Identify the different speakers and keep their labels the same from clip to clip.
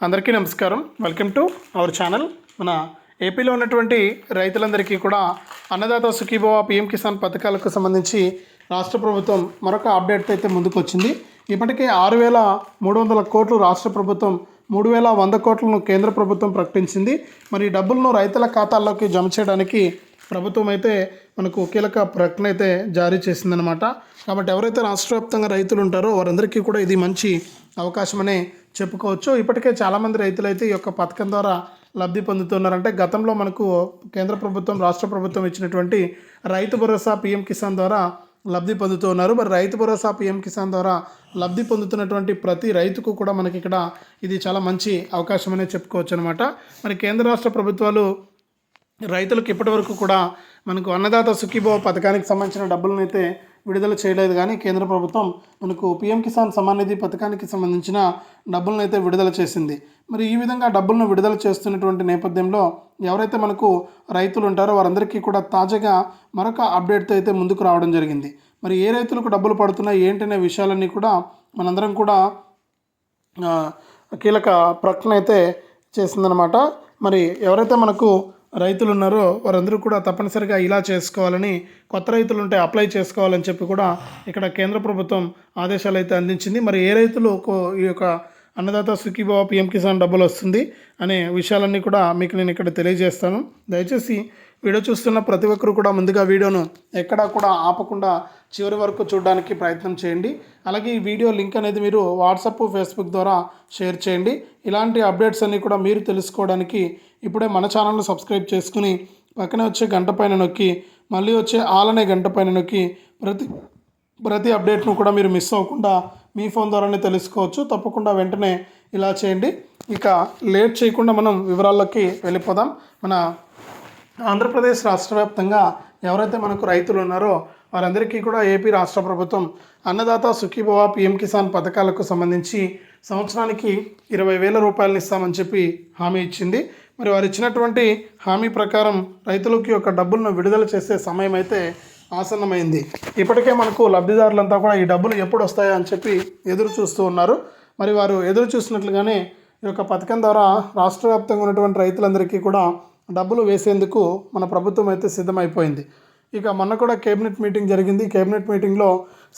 Speaker 1: అందరికీ నమస్కారం. Welcome to our channel మన ఏపీలో ఉన్నటువంటి రైతులందరికీ కూడా అన్నదాత సుఖీభవ పిఎం కిసాన్ పథకాలకు సంబంధించి రాష్ట్ర ప్రభుత్వం మరొక అప్డేట్ అయితే ముందుకు వచ్చింది ఇప్పటికే ఆరు వేల మూడు వందల కోట్లు రాష్ట్ర ప్రభుత్వం మూడు వేల వంద కోట్లను కేంద్ర ప్రభుత్వం ప్రకటించింది. మరి డబ్బులను రైతుల ఖాతాల్లోకి జమ చేయడానికి ప్రభుత్వం అయితే మనకు కీలక ప్రకటన అయితే జారీ చేసిందనమాట కాబట్టి ఎవరైతే రాష్ట్ర వ్యాప్తంగా రైతులు ఉంటారో వారందరికీ కూడా ఇది మంచి అవకాశమనే చెప్పుకోవచ్చు. ఇప్పటికే చాలామంది రైతులు అయితే ఈ యొక్క పథకం ద్వారా లబ్ధి పొందుతున్నారంటే గతంలో మనకు కేంద్ర ప్రభుత్వం రాష్ట్ర ప్రభుత్వం ఇచ్చినటువంటి రైతు భరోసా పిఎం కిసాన్ ద్వారా లబ్ధి పొందుతున్నారు. మరి రైతు భరోసా పిఎం కిసాన్ ద్వారా లబ్ధి పొందుతున్నటువంటి ప్రతి రైతుకు కూడా మనకి ఇక్కడ ఇది చాలా మంచి అవకాశం చెప్పుకోవచ్చు అనమాట మరి కేంద్ర రాష్ట్ర ప్రభుత్వాలు రైతులకు ఇప్పటివరకు కూడా మనకు అన్నదాత సుఖీభవ పథకానికి సంబంధించిన డబ్బులను అయితే విడుదల చేయలేదు. కానీ కేంద్ర ప్రభుత్వం మనకు పిఎం కిసాన్ సమాన్ నిధి పథకానికి సంబంధించిన డబ్బులను అయితే విడుదల చేసింది. మరి ఈ విధంగా డబ్బులను విడుదల చేస్తున్నటువంటి నేపథ్యంలో ఎవరైతే మనకు రైతులు ఉంటారో వారందరికీ కూడా తాజాగా మరొక అప్డేట్తో అయితే ముందుకు రావడం జరిగింది. మరి ఏ రైతులకు డబ్బులు పడుతున్నాయి ఏంటనే విషయాలన్నీ కూడా మనందరం కూడా కీలక ప్రకటన అయితే చేసిందనమాట మరి ఎవరైతే మనకు రైతులు ఉన్నారో వారందరూ కూడా తప్పనిసరిగా ఇలా చేసుకోవాలని కొత్త రైతులు ఉంటే అప్లై చేసుకోవాలని చెప్పి కూడా ఇక్కడ కేంద్ర ప్రభుత్వం ఆదేశాలు అయితే అందించింది. మరి ఏ రైతులు కో- ఈ యొక్క అన్నదాత సుఖీభావ పిఎం కిసాన్ డబ్బులు వస్తుంది అనే విషయాలన్నీ కూడా మీకు నేను ఇక్కడ తెలియజేస్తాను. దయచేసి వీడియో చూస్తున్న ప్రతి ఒక్కరు కూడా ముందుగా వీడియోను ఎక్కడా కూడా ఆపకుండా చివరి వరకు చూడడానికి ప్రయత్నం చేయండి. అలాగే ఈ వీడియో లింక్ అనేది మీరు వాట్సాప్ ఫేస్బుక్ ద్వారా షేర్ చేయండి. ఇలాంటి అప్డేట్స్ అన్నీ కూడా మీరు తెలుసుకోవడానికి ఇప్పుడే మన ఛానల్ను సబ్స్క్రైబ్ చేసుకుని పక్కనే వచ్చే గంట పైన నొక్కి మళ్ళీ వచ్చే ఆలనే గంట పైన నొక్కి ప్రతి ప్రతి అప్డేట్ను కూడా మీరు మిస్ అవ్వకుండా మీ ఫోన్ ద్వారానే తెలుసుకోవచ్చు. తప్పకుండా వెంటనే ఇలా చేయండి. ఇక లేట్ చేయకుండా మనం వివరాల్లోకి వెళ్ళిపోదాం. మన ఆంధ్రప్రదేశ్ రాష్ట్ర వ్యాప్తంగా ఎవరైతే మనకు రైతులు ఉన్నారో వారందరికీ కూడా ఏపీ రాష్ట్ర ప్రభుత్వం అన్నదాత సుఖీభవ పిఎం కిసాన్ పథకాలకు సంబంధించి సంవత్సరానికి ఇరవై వేల రూపాయలను ఇస్తామని చెప్పి హామీ ఇచ్చింది. మరి వారు ఇచ్చినటువంటి హామీ ప్రకారం రైతులకి యొక్క డబ్బులను విడుదల చేసే సమయం అయితే ఆసన్నమైంది. ఇప్పటికే మనకు లబ్ధిదారులంతా కూడా ఈ డబ్బులు ఎప్పుడు వస్తాయా అని చెప్పి ఎదురు చూస్తూ ఉన్నారు. మరి వారు ఎదురు చూసినట్లుగానే ఈ యొక్క పథకం ద్వారా రాష్ట్ర వ్యాప్తంగా ఉన్నటువంటి రైతులందరికీ కూడా డబ్బులు వేసేందుకు మన ప్రభుత్వం అయితే సిద్ధమైపోయింది. ఇక మొన్న కూడా కేబినెట్ మీటింగ్ జరిగింది. కేబినెట్ మీటింగ్లో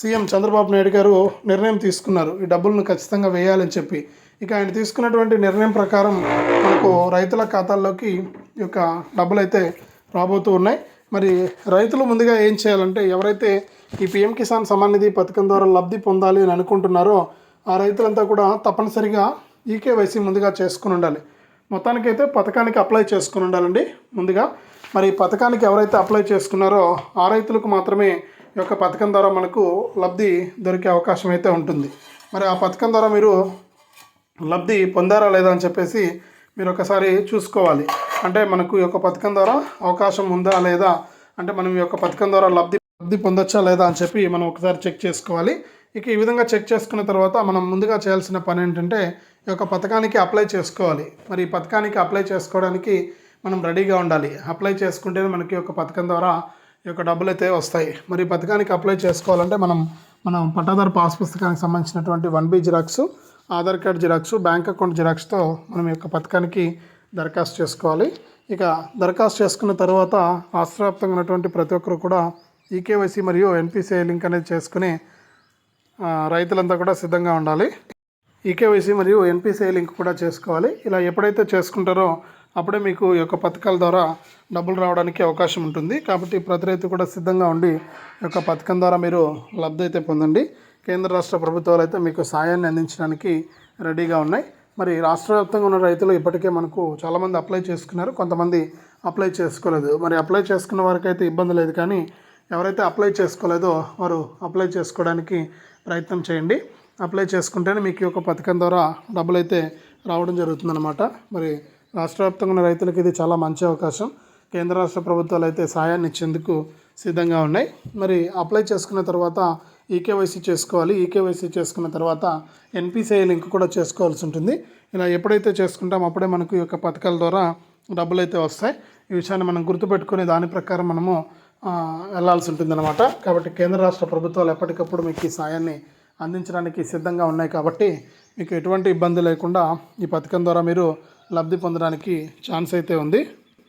Speaker 1: సీఎం చంద్రబాబు నాయుడు గారు నిర్ణయం తీసుకున్నారు. ఈ డబ్బులను ఖచ్చితంగా వేయాలని చెప్పి. ఇక ఆయన తీసుకున్నటువంటి నిర్ణయం ప్రకారం మనకు రైతుల ఖాతాల్లోకి ఈ యొక్క డబ్బులు అయితే రాబోతూ ఉన్నాయి. మరి రైతులు ముందుగా ఏం చేయాలంటే ఎవరైతే ఈ పిఎం కిసాన్ సమాన్ నిధి పథకం ద్వారా లబ్ధి పొందాలి అని అనుకుంటున్నారో ఆ రైతులంతా కూడా తప్పనిసరిగా ఈకేవైసీ ముందుగా చేసుకుని ఉండాలి. మొత్తానికైతే పథకానికి అప్లై చేసుకుని ఉండాలండి. ముందుగా మరి ఈ పథకానికి ఎవరైతే అప్లై చేసుకున్నారో ఆ రైతులకు మాత్రమే ఈ యొక్క పథకం ద్వారా మనకు లబ్ధి దొరికే అవకాశం అయితే ఉంటుంది. మరి ఆ పథకం ద్వారా మీరు లబ్ధి పొందారా లేదా అని చెప్పేసి మీరు ఒకసారి చూసుకోవాలి. అంటే మనకు ఈ యొక్క పథకం ద్వారా అవకాశం ఉందా లేదా? అంటే మనం ఈ యొక్క పథకం ద్వారా లబ్ధి లబ్ధి పొందొచ్చా లేదా అని చెప్పి మనం ఒకసారి చెక్ చేసుకోవాలి. ఇక ఈ విధంగా చెక్ చేసుకున్న తర్వాత మనం ముందుగా చేయాల్సిన పని ఏంటంటే ఈ యొక్క పథకానికి అప్లై చేసుకోవాలి. మరి ఈ పథకానికి అప్లై చేసుకోవడానికి మనం రెడీగా ఉండాలి. అప్లై చేసుకుంటేనే మనకి ఒక పథకం ద్వారా ఈ యొక్క డబ్బులు అయితే వస్తాయి. మరి ఈ పథకానికి అప్లై చేసుకోవాలంటే మనం మనం పట్టాదారు పాస్ పుస్తకానికి సంబంధించినటువంటి one B xerox Aadhaar card xerox bank account జిరాక్స్తో మనం ఈ యొక్క పథకానికి దరఖాస్తు చేసుకోవాలి. ఇక దరఖాస్తు చేసుకున్న తర్వాత రాష్ట్రవ్యాప్తంగా ఉన్నటువంటి ప్రతి ఒక్కరు కూడా ఈకేవైసీ మరియు ఎన్పిసిఐ లింక్ అనేది చేసుకుని రైతులంతా కూడా సిద్ధంగా ఉండాలి. ఈకేవైసీ మరియు ఎన్పిసిఐ లింక్ కూడా చేసుకోవాలి. ఇలా ఎప్పుడైతే చేసుకుంటారో అప్పుడే మీకు ఈ యొక్క పథకాల ద్వారా డబ్బులు రావడానికి అవకాశం ఉంటుంది. కాబట్టి ప్రతి రైతు కూడా సిద్ధంగా ఉండి ఈ యొక్క పథకం ద్వారా మీరు లబ్ధి అయితే పొందండి. కేంద్ర రాష్ట్ర ప్రభుత్వాలు అయితే మీకు సాయాన్ని అందించడానికి రెడీగా ఉన్నాయి. మరి రాష్ట్ర వ్యాప్తంగా ఉన్న రైతులు ఇప్పటికే మనకు చాలామంది అప్లై చేసుకున్నారు. కొంతమంది అప్లై చేసుకోలేదు. మరి అప్లై చేసుకున్న వారికి అయితే ఇబ్బంది లేదు. కానీ ఎవరైతే అప్లై చేసుకోలేదో వారు అప్లై చేసుకోవడానికి ప్రయత్నం చేయండి. అప్లై చేసుకుంటేనే మీకు ఒక పథకం ద్వారా డబ్బులు అయితే రావడం జరుగుతుందన్నమాట. మరి రాష్ట్ర వ్యాప్తంగా ఉన్న రైతులకు ఇది చాలా మంచి అవకాశం. కేంద్ర రాష్ట్ర ప్రభుత్వాలు అయితే సాయాన్ని ఇచ్చేందుకు సిద్ధంగా ఉన్నాయి. మరి అప్లై చేసుకున్న తర్వాత ఈకేవైసీ చేసుకోవాలి. ఈకేవైసీ చేసుకున్న తర్వాత ఎన్పిసిఐ లింక్ కూడా చేసుకోవాల్సి ఉంటుంది. ఇలా ఎప్పుడైతే చేసుకుంటామో అప్పుడే మనకు ఈ యొక్క పథకాల ద్వారా డబ్బులు అయితే వస్తాయి. ఈ విషయాన్ని మనం గుర్తుపెట్టుకుని దాని ప్రకారం మనము వెళ్ళాల్సి ఉంటుంది ఉంటుందన్నమాట. కాబట్టి కేంద్ర రాష్ట్ర ప్రభుత్వాలు ఎప్పటికప్పుడు మీకు ఈ సాయాన్ని అందించడానికి సిద్ధంగా ఉన్నాయి కాబట్టి మీకు ఎటువంటి ఇబ్బంది లేకుండా ఈ పథకం ద్వారా మీరు లబ్ధి పొందడానికి ఛాన్స్ అయితే ఉంది.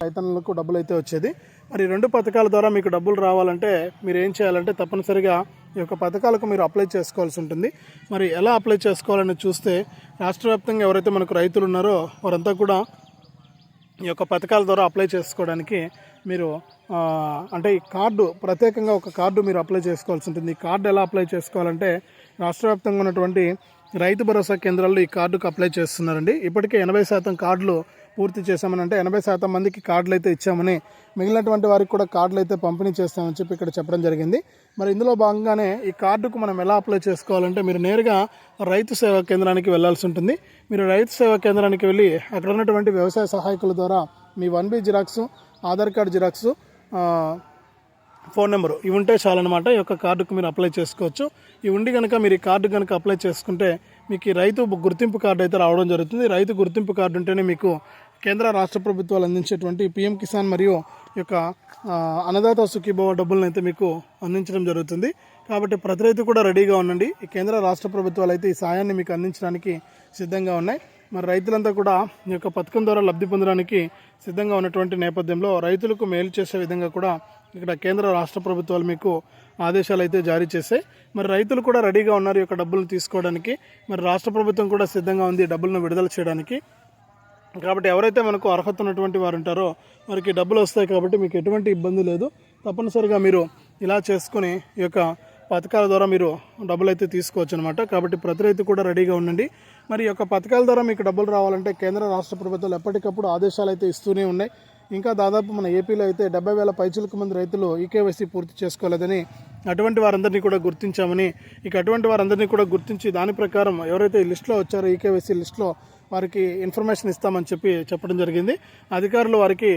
Speaker 1: రైతన్నులకు డబ్బులు అయితే వచ్చేది. మరి రెండు పథకాల ద్వారా మీకు డబ్బులు రావాలంటే మీరు ఏం చేయాలంటే తప్పనిసరిగా ఈ యొక్క పథకాలకు మీరు అప్లై చేసుకోవాల్సి ఉంటుంది. మరి ఎలా అప్లై చేసుకోవాలని చూస్తే రాష్ట్ర వ్యాప్తంగా ఎవరైతే మనకు రైతులు ఉన్నారో వారంతా కూడా ఈ యొక్క పథకాల ద్వారా అప్లై చేసుకోవడానికి మీరు అంటే ఈ కార్డు ప్రత్యేకంగా ఒక కార్డు మీరు అప్లై చేసుకోవాల్సి ఉంటుంది. ఈ కార్డు ఎలా అప్లై చేసుకోవాలంటే రాష్ట్ర వ్యాప్తంగా ఉన్నటువంటి రైతు భరోసా కేంద్రాల్లో ఈ కార్డుకు అప్లై చేస్తున్నారండి. ఇప్పటికే ఎనభై శాతం కార్డులు పూర్తి చేశామని అంటే ఎనభై శాతం మందికి కార్డులు అయితే ఇచ్చామని మిగిలినటువంటి వారికి కూడా కార్డులు అయితే పంపిణీ చేస్తామని చెప్పి ఇక్కడ చెప్పడం జరిగింది. మరి ఇందులో భాగంగానే ఈ కార్డుకు మనం ఎలా అప్లై చేసుకోవాలంటే మీరు నేరుగా రైతు సేవా కేంద్రానికి వెళ్ళాల్సి ఉంటుంది. మీరు రైతు సేవా కేంద్రానికి వెళ్ళి అక్కడ ఉన్నటువంటి వ్యవసాయ సహాయకుల ద్వారా మీ one B xerox Aadhaar card xerox phone number. ఇవి ఉంటే చాలన్నమాట. ఈ యొక్క కార్డుకు మీరు అప్లై చేసుకోవచ్చు. ఇవి ఉండి కనుక మీరు ఈ కార్డు కనుక అప్లై చేసుకుంటే మీకు ఈ రైతు గుర్తింపు కార్డు అయితే రావడం జరుగుతుంది. రైతు గుర్తింపు కార్డు ఉంటేనే మీకు కేంద్ర రాష్ట్ర ప్రభుత్వాలు అందించేటువంటి పిఎం కిసాన్ మరియు ఈ యొక్క అన్నదాత సుఖీభవ డబ్బులను అయితే మీకు అందించడం జరుగుతుంది. కాబట్టి ప్రతి రైతు కూడా రెడీగా ఉండండి. ఈ కేంద్ర రాష్ట్ర ప్రభుత్వాలు అయితే ఈ సాయాన్ని మీకు అందించడానికి సిద్ధంగా ఉన్నాయి. మరి రైతులంతా కూడా ఈ యొక్క పథకం ద్వారా లబ్ధి పొందడానికి సిద్ధంగా ఉన్నటువంటి నేపథ్యంలో రైతులకు మేలు చేసే విధంగా కూడా ఇక్కడ కేంద్ర రాష్ట్ర ప్రభుత్వాలు మీకు ఆదేశాలు అయితే జారీ చేశాయి మరి రైతులు కూడా రెడీగా ఉన్నారు ఈ యొక్క డబ్బులు తీసుకోవడానికి. మరి రాష్ట్ర ప్రభుత్వం కూడా సిద్ధంగా ఉంది డబ్బులను విడుదల చేయడానికి. కాబట్టి ఎవరైతే మనకు అర్హత ఉన్నటువంటి వారు ఉంటారో వారికి డబ్బులు వస్తాయి కాబట్టి మీకు ఎటువంటి ఇబ్బంది లేదు. తప్పనిసరిగా మీరు ఇలా చేసుకుని ఈ యొక్క పథకాల ద్వారా మీరు డబ్బులు అయితే తీసుకోవచ్చు అనమాట కాబట్టి ప్రతి రైతు కూడా రెడీగా ఉండండి. మరి యొక్క పథకాల ద్వారా మీకు డబ్బులు రావాలంటే కేంద్ర రాష్ట్ర ప్రభుత్వాలు ఎప్పటికప్పుడు ఆదేశాలు అయితే ఇస్తూనే ఉన్నాయి. ఇంకా దాదాపు మన ఏపీలో అయితే డెబ్బై వేల పైచులకు మంది రైతులు ఈకేవైసీ పూర్తి చేసుకోలేదని అటువంటి వారందరినీ కూడా గుర్తించామని ఇక అటువంటి వారందరినీ కూడా గుర్తించి దాని ప్రకారం ఎవరైతే లిస్ట్లో లిస్టులో వచ్చారో ఈకేవైసీ లిస్టులో వారికి ఇన్ఫర్మేషన్ ఇస్తామని చెప్పి చెప్పడం జరిగింది. అధికారులు వారికి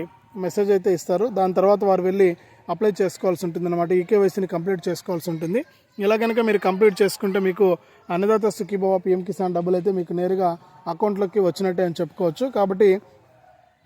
Speaker 1: మెసేజ్ అయితే ఇస్తారు. దాని తర్వాత వారు వెళ్ళి అప్లై చేసుకోవాల్సి ఉంటుంది అనమాట ఈకేవైసీని కంప్లీట్ చేసుకోవాల్సి ఉంటుంది. ఇలా కనుక మీరు కంప్లీట్ చేసుకుంటే మీకు అన్నదాత సుఖీభవ పిఎం కిసాన్ డబ్బులు అయితే మీకు నేరుగా అకౌంట్లోకి వచ్చినట్టే అని చెప్పుకోవచ్చు. కాబట్టి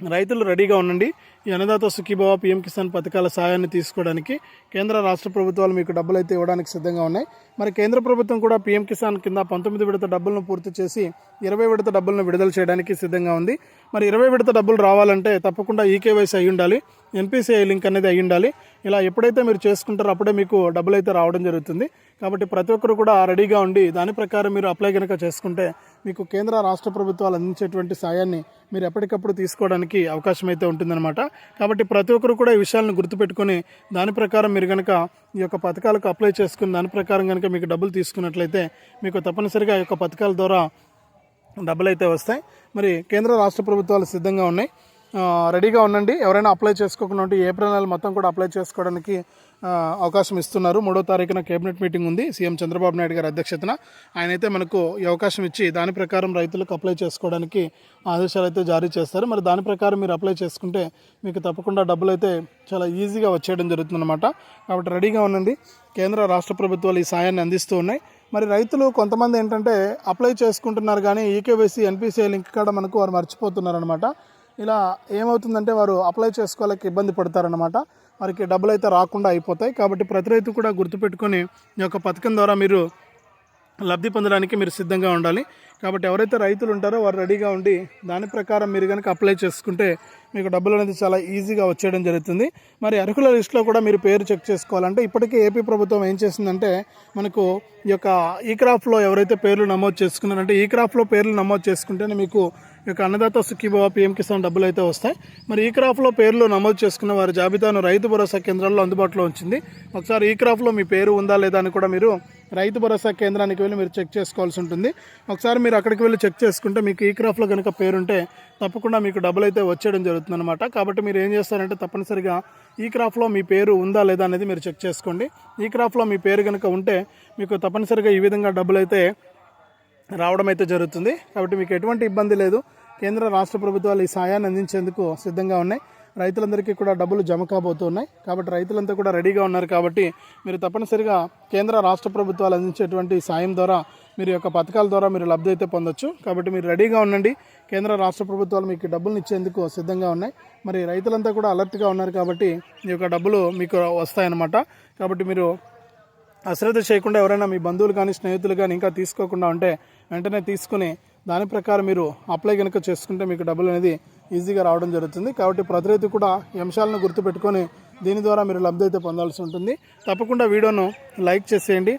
Speaker 1: రైతులు రెడీగా ఉండండి. ఈ అన్నదాత సుఖీభవ పిఎం కిసాన్ పథకాల సాయాన్ని తీసుకోవడానికి కేంద్ర రాష్ట్ర ప్రభుత్వాలు మీకు డబ్బులు అయితే ఇవ్వడానికి సిద్ధంగా ఉన్నాయి. మరి కేంద్ర ప్రభుత్వం కూడా పిఎం కిసాన్ కింద పంతొమ్మిది విడత డబ్బులను పూర్తి చేసి ఇరవై విడత డబ్బులను విడుదల చేయడానికి సిద్ధంగా ఉంది. మరి ఇరవై విడత డబ్బులు రావాలంటే తప్పకుండా ఈకేవైసీ అయి ఉండాలి. ఎన్పిసిఐ లింక్ అనేది అయి ఉండాలి. ఇలా ఎప్పుడైతే మీరు చేసుకుంటారో అప్పుడే మీకు డబ్బులు అయితే రావడం జరుగుతుంది. కాబట్టి ప్రతి ఒక్కరు కూడా రెడీగా ఉండి దాని ప్రకారం మీరు అప్లై కనుక చేసుకుంటే మీకు కేంద్ర రాష్ట్ర ప్రభుత్వాలు అందించేటువంటి సాయాన్ని మీరు ఎప్పటికప్పుడు తీసుకోవడానికి అవకాశం అయితే ఉంటుందన్నమాట. కాబట్టి ప్రతి ఒక్కరు కూడా ఈ విషయాలను గుర్తుపెట్టుకొని దాని ప్రకారం మీరు కనుక ఈ యొక్క పథకాలకు అప్లై చేసుకుని దాని ప్రకారం కనుక మీకు డబ్బులు తీసుకున్నట్లయితే మీకు తప్పనిసరిగా ఈ యొక్క పథకాల ద్వారా డబ్బులు అయితే వస్తాయి. మరి కేంద్ర రాష్ట్ర ప్రభుత్వాలు సిద్ధంగా ఉన్నాయి. రెడీగా ఉండండి. ఎవరైనా అప్లై చేసుకోకుండా ఉంటే ఏప్రిల్ నెల మొత్తం కూడా అప్లై చేసుకోవడానికి అవకాశం ఇస్తున్నారు. మూడో తారీఖున కేబినెట్ మీటింగ్ ఉంది. సీఎం చంద్రబాబు నాయుడు గారి అధ్యక్షతన. ఆయన అయితే మనకు ఈ అవకాశం ఇచ్చి దాని ప్రకారం రైతులకు అప్లై చేసుకోవడానికి ఆదేశాలు అయితే జారీ చేస్తారు. మరి దాని ప్రకారం మీరు అప్లై చేసుకుంటే మీకు తప్పకుండా డబ్బులు అయితే చాలా ఈజీగా వచ్చేయడం జరుగుతుందన్నమాట. కాబట్టి రెడీగా ఉండండి. కేంద్ర రాష్ట్ర ప్రభుత్వాలు ఈ సాయాన్ని అందిస్తూ ఉన్నాయి. మరి రైతులు కొంతమంది ఏంటంటే అప్లై చేసుకుంటున్నారు కానీ ఈకేవైసీ ఎన్పిసిఐ లింక్ కూడా మనకు వారు మర్చిపోతున్నారు అనమాట ఇలా ఏమవుతుందంటే వారు అప్లై చేసుకోలేక ఇబ్బంది పడతారనమాట వారికి డబ్బులు అయితే రాకుండా అయిపోతాయి. కాబట్టి ప్రతి రైతు కూడా గుర్తుపెట్టుకొని ఈ యొక్క పథకం ద్వారా మీరు లబ్ధి పొందడానికి మీరు సిద్ధంగా ఉండాలి. కాబట్టి ఎవరైతే రైతులు ఉంటారో వారు రెడీగా ఉండి దాని ప్రకారం మీరు కనుక అప్లై చేసుకుంటే మీకు డబ్బులు అనేది చాలా ఈజీగా వచ్చేయడం జరుగుతుంది. మరి అర్హుల లిస్టులో కూడా మీరు పేరు చెక్ చేసుకోవాలంటే ఇప్పటికే ఏపీ ప్రభుత్వం ఏం చేసిందంటే మనకు ఈ యొక్క ఈ క్రాఫ్ట్లో ఎవరైతే పేర్లు నమోదు చేసుకున్నారంటే ఈ క్రాఫ్ట్లో పేర్లు నమోదు చేసుకుంటేనే మీకు యొక్క అన్నదాత సుఖీభవ పిఎం కిసాన్ డబ్బులు అయితే వస్తాయి. మరి ఈ క్రాఫ్లో పేర్లు నమోదు చేసుకున్న వారి జాబితాను రైతు భరోసా కేంద్రాల్లో అందుబాటులో ఉంచింది. ఒకసారి ఈ క్రాఫ్లో మీ పేరు ఉందా లేదా అని కూడా మీరు రైతు భరోసా కేంద్రానికి వెళ్ళి మీరు చెక్ చేసుకోవాల్సి ఉంటుంది. ఒకసారి మీరు అక్కడికి వెళ్ళి చెక్ చేసుకుంటే మీకు ఈ క్రాఫ్లో కనుక పేరుంటే తప్పకుండా మీకు డబ్బులు అయితే వచ్చేయడం జరుగుతుంది అనమాట కాబట్టి మీరు ఏం చేస్తారంటే తప్పనిసరిగా ఈ క్రాఫ్లో మీ పేరు ఉందా లేదా అనేది మీరు చెక్ చేసుకోండి. ఈ క్రాఫ్లో మీ పేరు కనుక ఉంటే మీకు తప్పనిసరిగా ఈ విధంగా డబ్బులు అయితే రావడం అయితే జరుగుతుంది. కాబట్టి మీకు ఎటువంటి ఇబ్బంది లేదు. కేంద్ర రాష్ట్ర ప్రభుత్వాలు ఈ సాయాన్ని అందించేందుకు సిద్ధంగా ఉన్నాయి. రైతులందరికీ కూడా డబ్బులు జమ కాబోతున్నాయి. కాబట్టి రైతులంతా కూడా రెడీగా ఉన్నారు కాబట్టి మీరు తప్పనిసరిగా కేంద్ర రాష్ట్ర ప్రభుత్వాలు అందించేటువంటి సాయం ద్వారా మీరు యొక్క పథకాల ద్వారా మీరు లబ్ధి అయితే పొందొచ్చు. కాబట్టి మీరు రెడీగా ఉండండి. కేంద్ర రాష్ట్ర ప్రభుత్వాలు మీకు డబ్బులు ఇచ్చేందుకు సిద్ధంగా ఉన్నాయి. మరి రైతులంతా కూడా అలర్ట్గా ఉన్నారు కాబట్టి ఈ యొక్క డబ్బులు మీకు వస్తాయన్నమాట. కాబట్టి మీరు అశ్రద్ధ చేయకుండా ఎవరైనా మీ బంధువులు కానీ స్నేహితులు కానీ ఇంకా తీసుకోకుండా ఉంటే వెంటనే తీసుకుని దాని ప్రకారం మీరు అప్లై కనుక చేసుకుంటే మీకు డబ్బులు అనేది ఈజీగా రావడం జరుగుతుంది. కాబట్టి ప్రతి రైతు కూడా ఈ అంశాలను గుర్తుపెట్టుకొని దీని ద్వారా మీరు లబ్ధి అయితే పొందాల్సి ఉంటుంది. తప్పకుండా వీడియోను లైక్ చేసేయండి.